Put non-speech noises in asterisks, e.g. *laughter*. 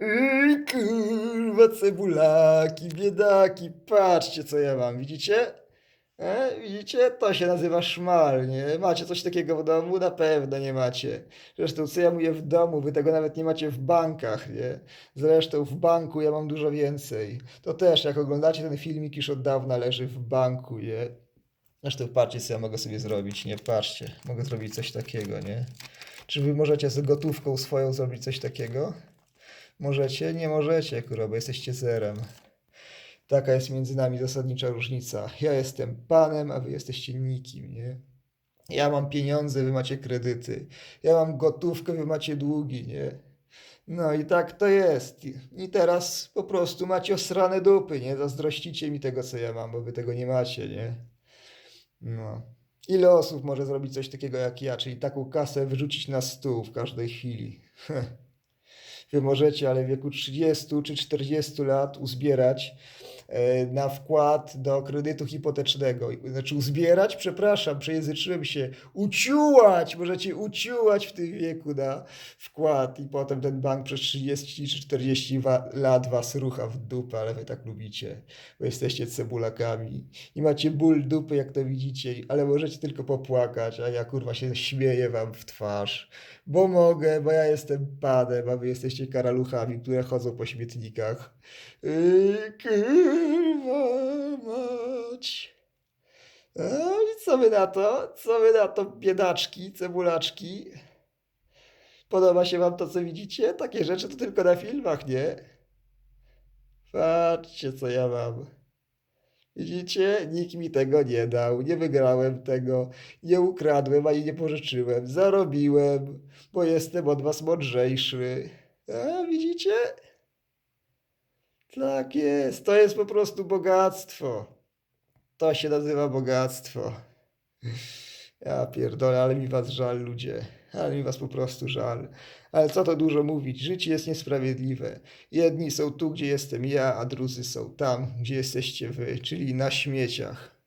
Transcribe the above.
Yy, kurwa, cebulaki, biedaki, patrzcie co ja mam, widzicie? E, widzicie? To się nazywa szmal, nie? Macie coś takiego w domu? Na pewno nie macie. Zresztą, co ja mówię w domu, wy tego nawet nie macie w bankach, nie? Zresztą w banku ja mam dużo więcej. To też, jak oglądacie ten filmik, już od dawna leży w banku, nie? Zresztą patrzcie, co ja mogę sobie zrobić, nie? Patrzcie, mogę zrobić coś takiego, nie? Czy wy możecie z gotówką swoją zrobić coś takiego? Możecie? Nie możecie, kurwa, bo jesteście zerem. Taka jest między nami zasadnicza różnica. Ja jestem panem, a wy jesteście nikim, nie? Ja mam pieniądze, wy macie kredyty. Ja mam gotówkę, wy macie długi, nie? No i tak to jest. I- teraz po prostu macie osrane dupy, nie? Zazdrościcie mi tego, co ja mam, bo wy tego nie macie, nie? No. Ile osób może zrobić coś takiego jak ja, czyli taką kasę wyrzucić na stół w każdej chwili? *laughs* Wy możecie, ale w wieku 30 czy 40 lat uzbierać na wkład do kredytu hipotecznego. Znaczy uzbierać, przepraszam, przejęzyczyłem się, uciułać, możecie uciułać w tym wieku na wkład i potem ten bank przez 30 czy 40 wa- lat was rucha w dupę, ale wy tak lubicie, bo jesteście cebulakami i macie ból dupy, jak to widzicie, ale możecie tylko popłakać, a ja kurwa się śmieję wam w twarz, bo mogę, bo ja jestem panem, a wy jesteście karaluchami, które chodzą po śmietnikach. Yy, i co wy na to? Co wy na to, biedaczki, cebulaczki? Podoba się wam to, co widzicie? Takie rzeczy to tylko na filmach, nie? Patrzcie, co ja mam. Widzicie? Nikt mi tego nie dał. Nie wygrałem tego. Nie ukradłem ani nie pożyczyłem. Zarobiłem, bo jestem od was mądrzejszy. A widzicie? Tak jest. To jest po prostu bogactwo. To się nazywa bogactwo. Ja pierdolę, ale mi was żal, ludzie. Ale mi was po prostu żal. Ale co to dużo mówić? Życie jest niesprawiedliwe. Jedni są tu, gdzie jestem ja, a drudzy są tam, gdzie jesteście wy, czyli na śmieciach.